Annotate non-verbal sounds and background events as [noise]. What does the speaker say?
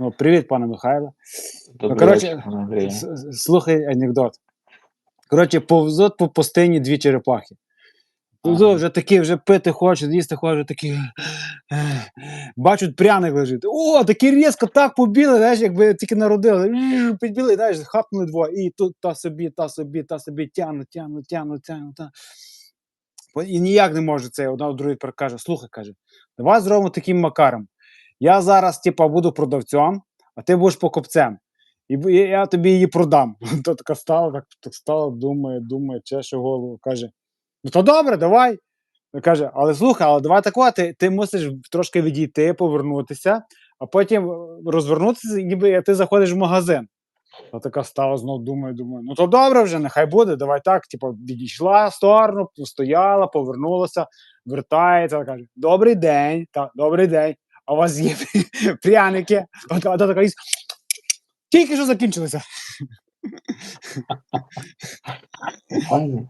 Ну, привіт, пане Михайло. Добрий коротше, пане Слухай анекдот. Коротше, повзуть по пустині дві черепахи. Повзуть, вже такі, вже пити хочуть, їсти хочуть, такі. Бачать, пряник лежить. О, такі різко так побіли, знаєш, якби тільки народили. Підбіли, знаєш, хапнули двоє. І тут та собі, та собі, та собі, тягнуть, тягнуть, тягнуть, тягнуть. Та. І ніяк не може це. Одна в другій каже: слухай, каже, давай зробимо таким макаром. Я зараз, типа, буду продавцем, а ти будеш покупцем. І я тобі її продам. [laughs] То така стала, так, так стала, думає, думає, чеше голову, каже: Ну то добре, давай. Каже, але слухай, але давай такого, ти, ти мусиш трошки відійти, повернутися, а потім е, розвернутися, ніби ти заходиш в магазин. Та така стала знов думає, думає, ну то добре вже, нехай буде, давай так. Типу, відійшла в сторону, постояла, повернулася, вертається, каже: Добрий день, та, добрий день. У вас є [laughs] пряники? Така їсть. Тільки що закінчилися. Файно.